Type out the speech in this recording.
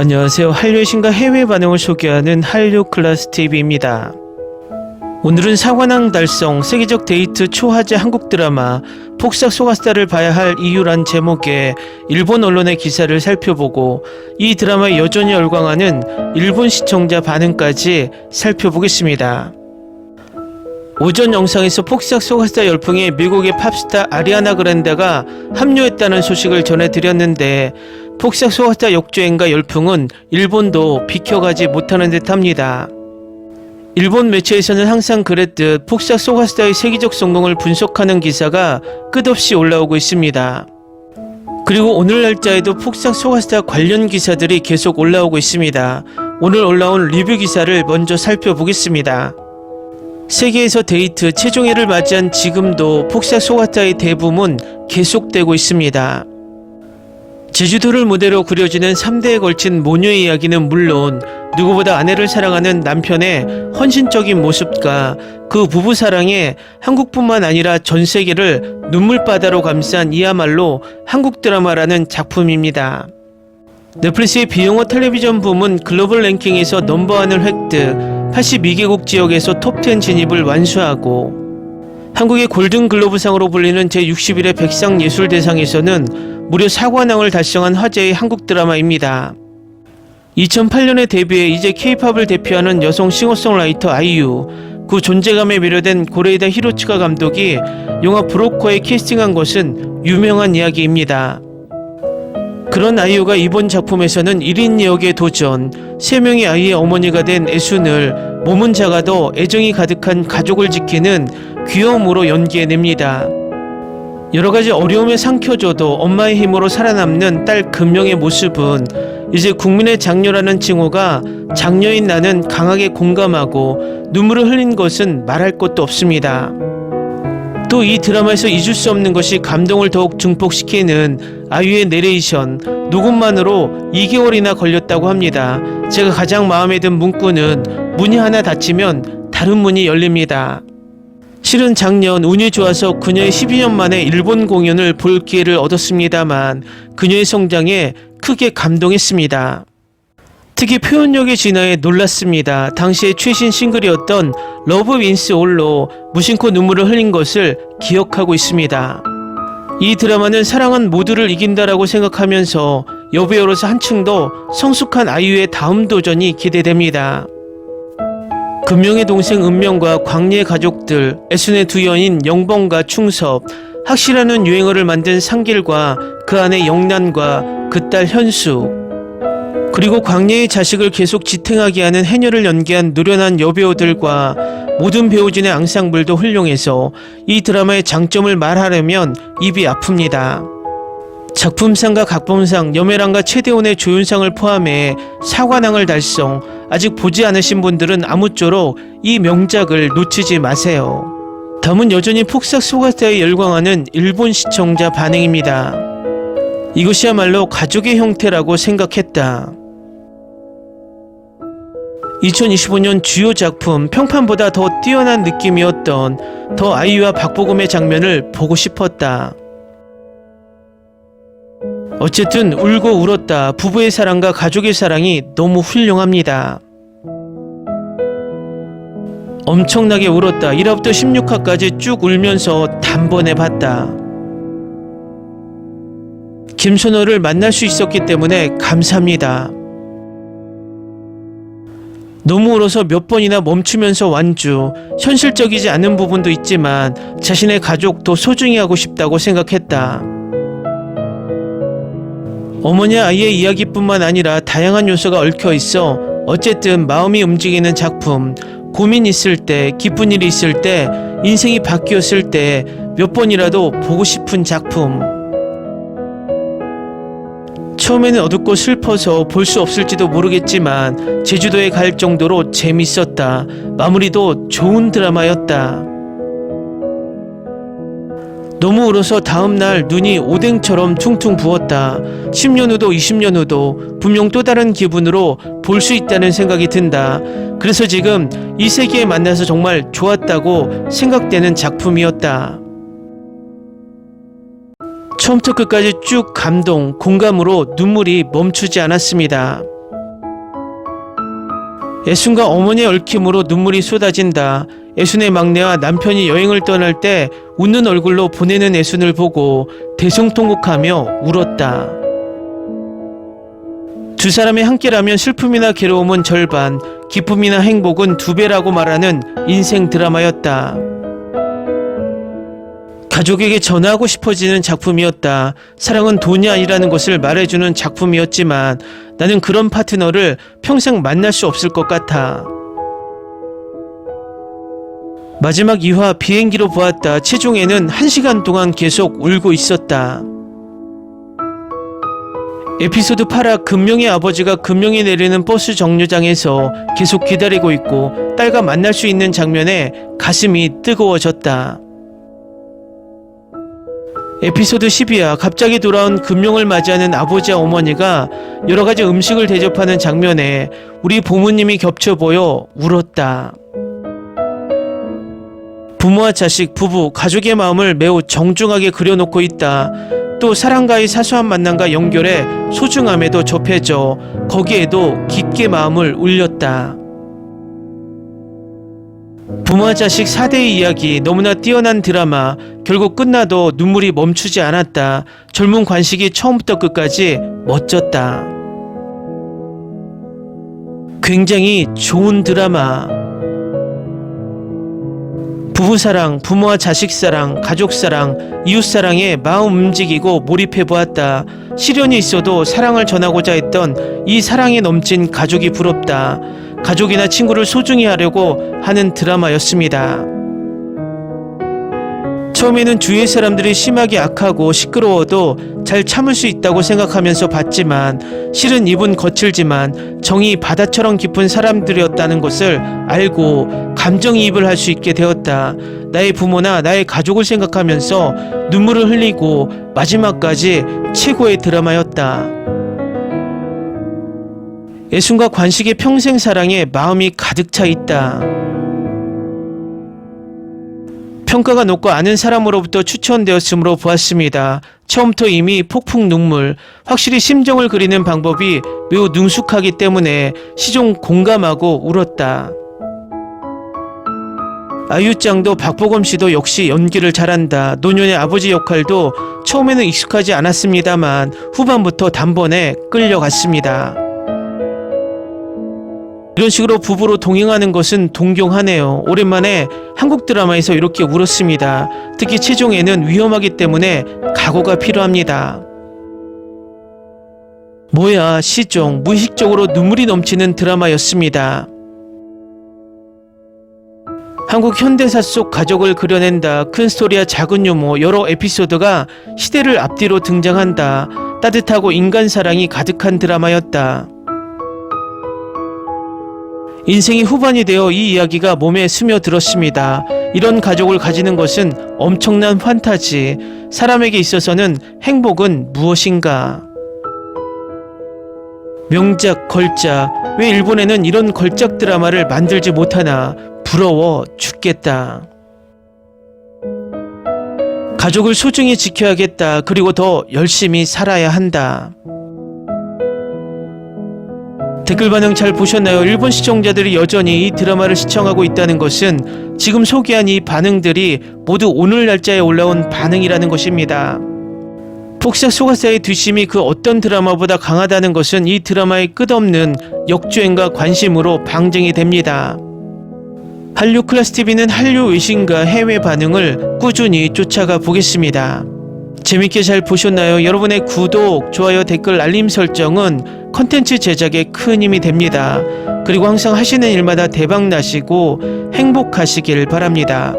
안녕하세요. 한류의 신과 해외 반응을 소개하는 한류 클래스 TV입니다. 오늘은 사관왕 달성 세계적 데이트 초화제 한국 드라마 폭삭 소가스타를 봐야 할 이유란 제목의 일본 언론의 기사를 살펴보고 이 드라마에 여전히 열광하는 일본 시청자 반응까지 살펴보겠습니다. 오전 영상에서 폭삭 소가스타 열풍에 미국의 팝스타 아리아나 그란데가 합류했다는 소식을 전해드렸는데 폭삭 소가스타 역주행과 열풍은 일본도 비켜가지 못하는 듯합니다. 일본 매체에서는 항상 그랬듯 폭삭 소가스타의 세계적 성공을 분석하는 기사가 끝없이 올라오고 있습니다. 그리고 오늘 날짜에도 폭삭 소가스타 관련 기사들이 계속 올라오고 있습니다. 오늘 올라온 리뷰 기사를 먼저 살펴보겠습니다. 세계에서 데이트 최종회를 맞이한 지금도 폭삭 소가스타의 대붐은 계속되고 있습니다. 제주도를 무대로 그려지는 3대에 걸친 모녀의 이야기는 물론 누구보다 아내를 사랑하는 남편의 헌신적인 모습과 그 부부 사랑에 한국뿐만 아니라 전 세계를 눈물바다로 감싼 이야말로 한국 드라마라는 작품입니다. 넷플릭스의 비영어 텔레비전 부문 글로벌 랭킹에서 넘버원을 획득, 82개국 지역에서 톱10 진입을 완수하고 한국의 골든글로브상으로 불리는 제61회 백상예술대상에서는 무려 사관왕을 달성한 화제의 한국 드라마입니다. 2008년에 데뷔해 이제 케이팝을 대표하는 여성 싱어송라이터 아이유, 그 존재감에 매료된 고레이다 히로츠카 감독이 영화 브로커에 캐스팅한 것은 유명한 이야기입니다. 그런 아이유가 이번 작품에서는 1인 역의 도전, 3명의 아이의 어머니가 된 애순을 몸은 작아도 애정이 가득한 가족을 지키는 귀여움으로 연기해냅니다. 여러 가지 어려움에 삼켜줘도 엄마의 힘으로 살아남는 딸 금령의 모습은 이제 국민의 장녀라는 칭호가 장녀인 나는 강하게 공감하고 눈물을 흘린 것은 말할 것도 없습니다. 또 이 드라마에서 잊을 수 없는 것이 감동을 더욱 증폭시키는 아이유의 내레이션 녹음만으로 2개월이나 걸렸다고 합니다. 제가 가장 마음에 든 문구는 문이 하나 닫히면 다른 문이 열립니다. 실은 작년 운이 좋아서 그녀의 12년 만에 일본 공연을 볼 기회를 얻었습니다만 그녀의 성장에 크게 감동했습니다. 특히 표현력의 진화에 놀랐습니다. 당시의 최신 싱글이었던 러브 윈스 올로 무심코 눈물을 흘린 것을 기억하고 있습니다. 이 드라마는 사랑은 모두를 이긴다라고 생각하면서 여배우로서 한층 더 성숙한 아이유의 다음 도전이 기대됩니다. 금명의 동생 은명과 광리의 가족들, 애순의 두 연인 영봉과 충섭, 학시라는 유행어를 만든 상길과 그 아내 영란과 그 딸 현수, 그리고 광리의 자식을 계속 지탱하게 하는 해녀를 연기한 노련한 여배우들과 모든 배우진의 앙상블도 훌륭해서 이 드라마의 장점을 말하려면 입이 아픕니다. 작품상과 각본상, 여매랑과 최대훈의 조연상을 포함해 사관왕을 달성, 아직 보지 않으신 분들은 아무쪼록 이 명작을 놓치지 마세요. 다음은 여전히 폭삭 소가타에 열광하는 일본 시청자 반응입니다. 이것이야말로 가족의 형태라고 생각했다. 2025년 주요 작품 평판보다 더 뛰어난 느낌이었던 더 아이유와 박보검의 장면을 보고 싶었다. 어쨌든 울고 울었다. 부부의 사랑과 가족의 사랑이 너무 훌륭합니다. 엄청나게 울었다. 1화부터 16화까지 쭉 울면서 단번에 봤다. 김선호를 만날 수 있었기 때문에 감사합니다. 너무 울어서 몇 번이나 멈추면서 완주. 현실적이지 않은 부분도 있지만 자신의 가족 더 소중히 하고 싶다고 생각했다. 어머니 아이의 이야기뿐만 아니라 다양한 요소가 얽혀 있어 어쨌든 마음이 움직이는 작품. 고민 있을 때, 기쁜 일이 있을 때, 인생이 바뀌었을 때 몇 번이라도 보고 싶은 작품. 처음에는 어둡고 슬퍼서 볼 수 없을지도 모르겠지만 제주도에 갈 정도로 재밌었다. 마무리도 좋은 드라마였다. 너무 울어서 다음날 눈이 오뎅처럼 퉁퉁 부었다. 10년 후도 20년 후도 분명 또 다른 기분으로 볼 수 있다는 생각이 든다. 그래서 지금 이 세계에 만나서 정말 좋았다고 생각되는 작품이었다. 처음부터 끝까지 쭉 감동, 공감으로 눈물이 멈추지 않았습니다. 애순과 어머니의 얽힘으로 눈물이 쏟아진다. 애순의 막내와 남편이 여행을 떠날 때 웃는 얼굴로 보내는 애순을 보고 대성통곡하며 울었다. 두 사람이 함께라면 슬픔이나 괴로움은 절반, 기쁨이나 행복은 두 배라고 말하는 인생 드라마였다. 가족에게 전하고 싶어지는 작품이었다. 사랑은 돈이 아니라는 것을 말해주는 작품이었지만 나는 그런 파트너를 평생 만날 수 없을 것 같아. 마지막 2화 비행기로 보았다. 체중에는 1시간 동안 계속 울고 있었다. 에피소드 8화 금명의 아버지가 금명이 내리는 버스 정류장에서 계속 기다리고 있고 딸과 만날 수 있는 장면에 가슴이 뜨거워졌다. 에피소드 12화 갑자기 돌아온 금룡을 맞이하는 아버지와 어머니가 여러 가지 음식을 대접하는 장면에 우리 부모님이 겹쳐 보여 울었다. 부모와 자식, 부부, 가족의 마음을 매우 정중하게 그려놓고 있다. 또 사랑과의 사소한 만남과 연결해 소중함에도 접해져 거기에도 깊게 마음을 울렸다. 부모와 자식 4대의 이야기 너무나 뛰어난 드라마 결국 끝나도 눈물이 멈추지 않았다. 젊은 관식이 처음부터 끝까지 멋졌다. 굉장히 좋은 드라마. 부부사랑, 부모와 자식사랑, 가족사랑, 이웃사랑에 마음 움직이고 몰입해 보았다. 시련이 있어도 사랑을 전하고자 했던 이 사랑에 넘친 가족이 부럽다. 가족이나 친구를 소중히 하려고 하는 드라마였습니다. 처음에는 주위의 사람들이 심하게 악하고 시끄러워도 잘 참을 수 있다고 생각하면서 봤지만 실은 입은 거칠지만 정이 바다처럼 깊은 사람들이었다는 것을 알고 감정이입을 할 수 있게 되었다. 나의 부모나 나의 가족을 생각하면서 눈물을 흘리고 마지막까지 최고의 드라마였다. 애순과 관식의 평생 사랑에 마음이 가득 차 있다. 평가가 높고 아는 사람으로부터 추천되었으므로 보았습니다. 처음부터 이미 폭풍 눈물, 확실히 심정을 그리는 방법이 매우 능숙하기 때문에 시종 공감하고 울었다. 아유짱도 박보검 씨도 역시 연기를 잘한다. 노년의 아버지 역할도 처음에는 익숙하지 않았습니다만 후반부터 단번에 끌려갔습니다. 이런 식으로 부부로 동행하는 것은 동경하네요. 오랜만에 한국 드라마에서 이렇게 울었습니다. 특히 최종에는 위험하기 때문에 각오가 필요합니다. 뭐야, 시종, 무의식적으로 눈물이 넘치는 드라마였습니다. 한국 현대사 속 가족을 그려낸다. 큰 스토리와 작은 유머, 여러 에피소드가 시대를 앞뒤로 등장한다. 따뜻하고 인간 사랑이 가득한 드라마였다. 인생이 후반이 되어 이 이야기가 몸에 스며들었습니다. 이런 가족을 가지는 것은 엄청난 판타지. 사람에게 있어서는 행복은 무엇인가? 명작, 걸작. 왜 일본에는 이런 걸작 드라마를 만들지 못하나? 부러워 죽겠다. 가족을 소중히 지켜야겠다. 그리고 더 열심히 살아야 한다. 댓글 반응 잘 보셨나요? 일본 시청자들이 여전히 이 드라마를 시청하고 있다는 것은 지금 소개한 이 반응들이 모두 오늘 날짜에 올라온 반응이라는 것입니다. 폭삭 소가사의 뒷심이 그 어떤 드라마보다 강하다는 것은 이 드라마의 끝없는 역주행과 관심으로 방증이 됩니다. 한류 클래스 TV는 한류 외신과 해외 반응을 꾸준히 쫓아가 보겠습니다. 재밌게 잘 보셨나요? 여러분의 구독, 좋아요, 댓글, 알림 설정은 컨텐츠 제작에 큰 힘이 됩니다. 그리고 항상 하시는 일마다 대박 나시고 행복하시길 바랍니다.